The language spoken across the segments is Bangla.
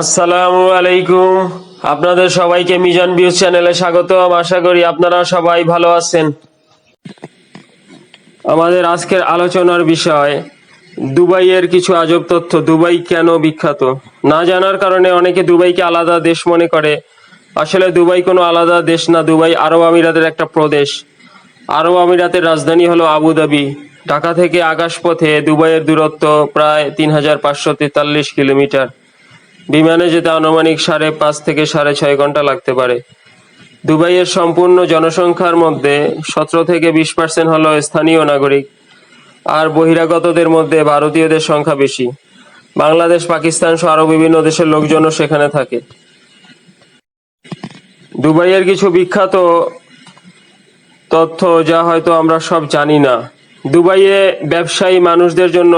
আসসালামু আলাইকুম। আপনাদের সবাইকে মিজান ভিউজ চ্যানেলে স্বাগতম। আশা করি আপনারা সবাই ভালো আছেন। আমাদের আজকের আলোচনার বিষয়, দুবাইয়ের কিছু আজব তথ্য। দুবাই কেন বিখ্যাত? না জানার কারণে অনেকে দুবাইকে আলাদা দেশ মনে করে। আসলে দুবাই কোনো আলাদা দেশ না, দুবাই আরব আমিরাতের একটা প্রদেশ। আরব আমিরাতের রাজধানী হলো আবুধাবি ঢাকা থেকে আকাশপথে দুবাইয়ের দূরত্ব প্রায় তিন হাজার পাঁচশো তেতাল্লিশ কিলোমিটার। বিমানে যেতে আনুমানিক সাড়ে পাঁচ থেকে সাড়ে ছয় ঘণ্টা লাগতে পারে। দুবাইয়ের সম্পূর্ণ জনসংখ্যার মধ্যে সতেরো থেকে বিশ পার্সেন্ট হলো স্থানীয় নাগরিক, আর বহিরাগতদের মধ্যে ভারতীয়দের সংখ্যা বেশি। বাংলাদেশ, পাকিস্তান সহ আরও বিভিন্ন দেশের লোকজনও সেখানে থাকে। দুবাইয়ের কিছু বিখ্যাত তথ্য যা হয়তো আমরা সব জানি না। দুবাইয়ে ব্যবসায়ী মানুষদের জন্য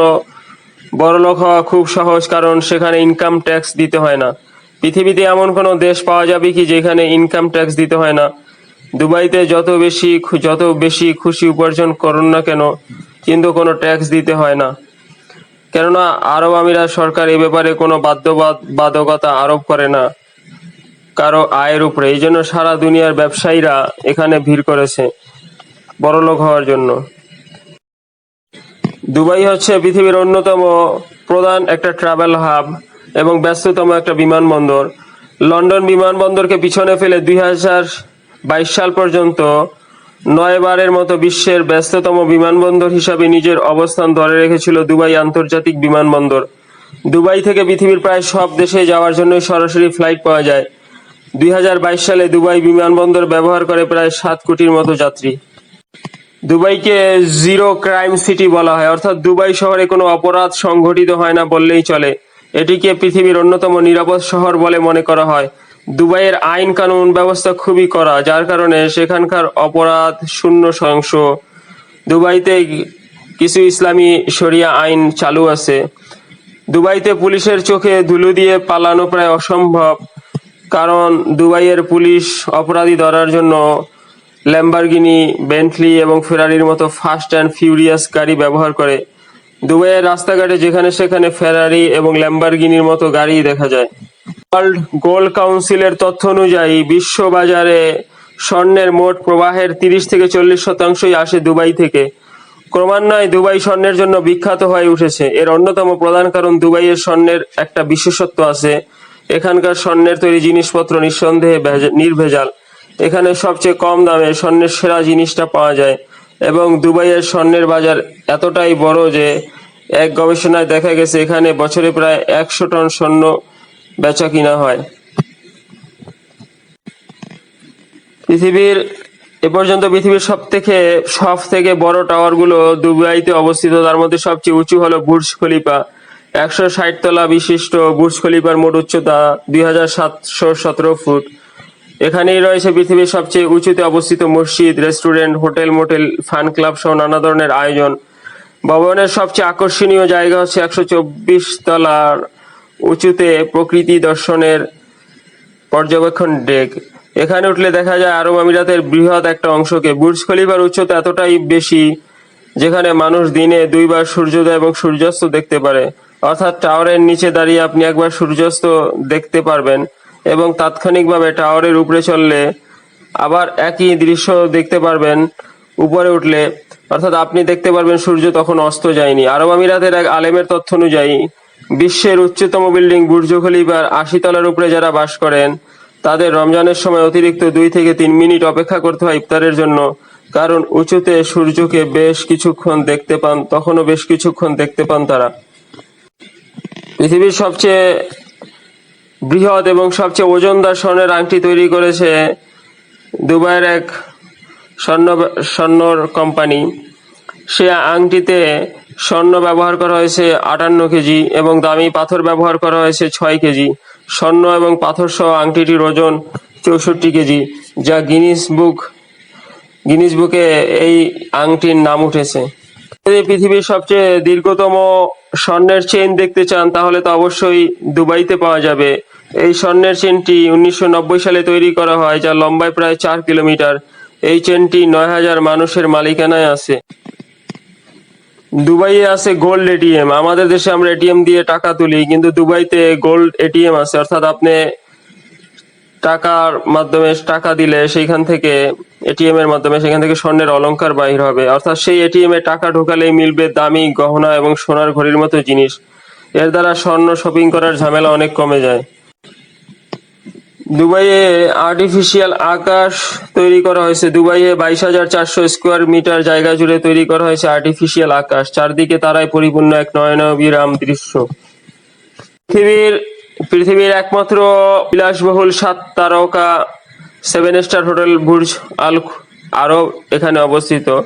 বড়লোক হওয়া খুব সহজ, কারণ সেখানে ইনকাম ট্যাক্স দিতে হয় না। পৃথিবীতে এমন কোনো দেশ পাওয়া যাবে কি যেখানে ইনকাম ট্যাক্স দিতে হয় না? দুবাইতে যত বেশি যত বেশি খুশি উপার্জন করুন না কেন, কিন্তু কোনো ট্যাক্স দিতে হয় না। কেননা, আরব আমিরা সরকার এ ব্যাপারে কোনো বাধ্যবাদ বাধকতা আরোপ করে না, কারও আয়ের উপরে। এই জন্য সারা দুনিয়ার ব্যবসায়ীরা এখানে ভিড় করেছে বড়লোক হওয়ার জন্য। দুবাই হচ্ছে পৃথিবীর অন্যতম প্রধান একটা ট্রাভেল হাব এবং ব্যস্ততম একটা বিমানবন্দর। লন্ডন বিমানবন্দরকে পিছনে ফেলে দুই হাজার বাইশ সাল পর্যন্ত নয়বারের মতো বিশ্বের ব্যস্ততম বিমানবন্দর হিসাবে নিজের অবস্থান ধরে রেখেছিল দুবাই আন্তর্জাতিক বিমানবন্দর। দুবাই থেকে পৃথিবীর প্রায় সব দেশে যাওয়ার জন্য সরাসরি ফ্লাইট পাওয়া যায়। দুই হাজার বাইশ সালে দুবাই বিমানবন্দর ব্যবহার করে প্রায় সাত কোটির মতো যাত্রী। দুবাইকে জিরো ক্রাইম সিটি বলা হয়। অর্থাৎ দুবাই শহরে কোনো অপরাধ সংঘটিত হয় না বললেই চলে। এটিকে পৃথিবীর অন্যতম নিরাপদ শহর বলে মনে করা হয়। দুবাইয়ের আইন কানুন ব্যবস্থা খুবই কড়া, যার কারণে সেখানকার অপরাধ শূন্য শতাংশ। দুবাইতে কিছু ইসলামী শরিয়া আইন চালু আছে। দুবাইতে পুলিশের চোখে ধুলো দিয়ে পালানো প্রায় অসম্ভব, কারণ দুবাইয়ের পুলিশ অপরাধী ধরার জন্য ল্যাম্বারগিনি বেন্টলি এবং ফেরারির মতো ফাস্ট অ্যান্ড ফিউরিয়াস গাড়ি ব্যবহার করে। দুবাইয়ের রাস্তাঘাটে যেখানে সেখানে ফেরারি এবং ল্যাম্বারগিনির মতো গাড়ি দেখা যায়। ওয়ার্ল্ড গোল্ড কাউন্সিলের তথ্য অনুযায়ী, বিশ্ববাজারে স্বর্ণের মোট প্রবাহের তিরিশ থেকে চল্লিশ শতাংশই আসে দুবাই থেকে। ক্রমান্বয়ে দুবাই স্বর্ণের জন্য বিখ্যাত হয়ে উঠেছে। এর অন্যতম প্রধান কারণ দুবাইয়ের স্বর্ণের একটা বিশেষত্ব আছে। এখানকার স্বর্ণের তৈরি জিনিসপত্র নিঃসন্দেহে ভেজা- নির্ভেজাল। এখানে সবচেয়ে কম দামে স্বর্ণের সেরা জিনিসটা পাওয়া যায়। এবং দুবাইয়ের স্বর্ণের বাজার এতটাই বড় যে এক গবেষণায় দেখা গেছে এখানে বছরে প্রায় একশো টন স্বর্ণ বেচা কিনা হয়। পৃথিবীর, এ পর্যন্ত পৃথিবীর সব থেকে সব থেকে বড় টাওয়ারগুলো দুবাইতে অবস্থিত। তার মধ্যে সবচেয়ে উঁচু হলো বুর্জ খলিফা। একশো ষাট তলা বিশিষ্ট বুর্জ খলিফার মোট উচ্চতা দুই হাজার সাতশো সতেরো ফুট। এখানেই রয়েছে পৃথিবীর সবচেয়ে উঁচুতে অবস্থিত মসজিদ, restaurant, hotel, motel, fun club সহ নানা ধরনের আয়োজন। ভবনের সবচেয়ে আকর্ষণীয় জায়গা হচ্ছে একশো চব্বিশ তলার উঁচুতে প্রকৃতি দর্শনের পর্যবেক্ষণ ডেক। এখানে উঠলে দেখা যায় আরব আমিরাতের বৃহৎ একটা অংশকে। বুর্জ খলিফার উচ্চতা এতটাই বেশি যেখানে মানুষ দিনে দুইবার সূর্যোদয় এবং সূর্যাস্ত দেখতে পারে। অর্থাৎ টাওয়ারের নিচে দাঁড়িয়ে আপনি একবার সূর্যাস্ত দেখতে পারবেন। এবং তাৎক্ষণিকভাবে টাওয়ারের উপরে চললে আবার একই দৃশ্য দেখতে পারবেন, উপরে উঠলে। অর্থাৎ আপনি দেখতে পারবেন সূর্য তখন অস্ত যায়নি। আরব আমিরাতের এক আলেমের তথ্য অনুযায়ী, বিশ্বের উচ্চতম বিল্ডিং বুর্জ খলিফার আশি তলার উপরে যারা বাস করেন, তাদের রমজানের সময় অতিরিক্ত দুই থেকে তিন মিনিট অপেক্ষা করতে হয় ইফতারের জন্য। কারণ উঁচুতে সূর্যকে বেশ কিছুক্ষণ দেখতে পান, তখনও বেশ কিছুক্ষণ দেখতে পান তারা। পৃথিবীর সবচেয়ে বৃহৎ এবং সবচেয়ে ওজনদার স্বর্ণের আংটি তৈরি করেছে দুবাইয়ের এক স্বর্ণ স্বর্ণর কোম্পানি। সে আংটিতে স্বর্ণ ব্যবহার করা হয়েছে আটান্ন কেজি এবং দামি পাথর ব্যবহার করা হয়েছে ছয় কেজি। স্বর্ণ এবং পাথর সহ আংটিটির ওজন চৌষট্টি কেজি, যা গিনিস বুক, গিনিস বুকে এই আংটির নাম উঠেছে। যদি পৃথিবীর সবচেয়ে দীর্ঘতম স্বর্ণের চেইন দেখতে চান, তাহলে তো অবশ্যই দুবাইতে পাওয়া যাবে। এই স্বর্ণের চেনটি উনিশশো নব্বই সালে তৈরি করা হয়, যা লম্বায় প্রায় চার কিলোমিটার। এই চেনটি নয় হাজার মানুষের মালিকানায় আছে। দুবাইয়ে আছে গোল্ড এটিএম। আমাদের দেশে আমরা এটিএম দিয়ে টাকা তুলি, কিন্তু দুবাইতে গোল্ড এটিএম আছে। অর্থাৎ আপনি টাকার মাধ্যমে টাকা দিলে সেইখান থেকে এটিএম এর মাধ্যমে সেখান থেকে স্বর্ণের অলঙ্কার বাহির হবে। অর্থাৎ সেই এটিএম এ টাকা ঢোকালেই মিলবে দামি গহনা এবং সোনার ঘড়ির মতো জিনিস। এর দ্বারা স্বর্ণ শপিং করার ঝামেলা অনেক কমে যায়। দুবাইয়ে আর্টিফিশিয়াল আকাশ তৈরি করা হয়েছে। দুবাইয়ে বাইশ হাজার চারশো স্কোয়ার মিটার জায়গা জুড়ে তৈরি করা হয়েছে আর্টিফিশিয়াল আকাশ। চারদিকে তারাই পরিপূর্ণ এক নয়নবিরাম দৃশ্য। পৃথিবীর পৃথিবীর একমাত্র বিলাসবহুল সাত তারকা seven star hotel Burj Al Arab এখানে অবস্থিত।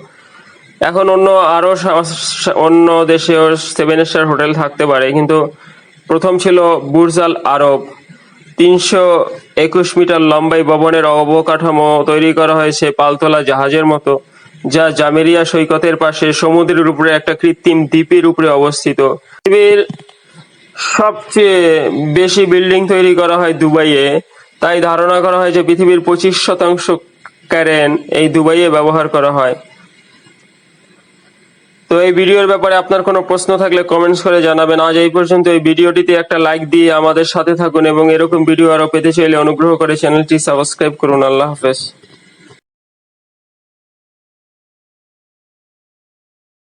এখন অন্য আরও সা- সা- অন্য দেশেও সেভেন স্টার হোটেল থাকতে পারে, কিন্তু প্রথম ছিল বুর্জ আল আরব। তিনশো একুশ মিটার লম্বাই ভবনের অবকাঠামো তৈরি করা হয়েছে পালতোলা জাহাজের মতো, যা জামেরিয়া সৈকতের পাশে সমুদ্রের উপরে একটা কৃত্রিম দ্বীপের উপরে অবস্থিত। পৃথিবীর সবচেয়ে বেশি বিল্ডিং তৈরি করা হয় দুবাইয়ে। তাই ধারণা করা হয় যে পৃথিবীর পঁচিশ শতাংশ ক্যারেন এই দুবাইয়ে ব্যবহার করা হয়। তো এই ভিডিওর ব্যাপারে আপনার কোনো প্রশ্ন থাকলে কমেন্টস করে জানাবেন। আজ এই পর্যন্ত এই ভিডিওটিতে একটা লাইক দিয়ে আমাদের সাথে থাকুন এবং এরকম ভিডিও আরও পেতে চাইলে অনুগ্রহ করে চ্যানেলটি সাবস্ক্রাইব করুন। আল্লাহ হাফেজ।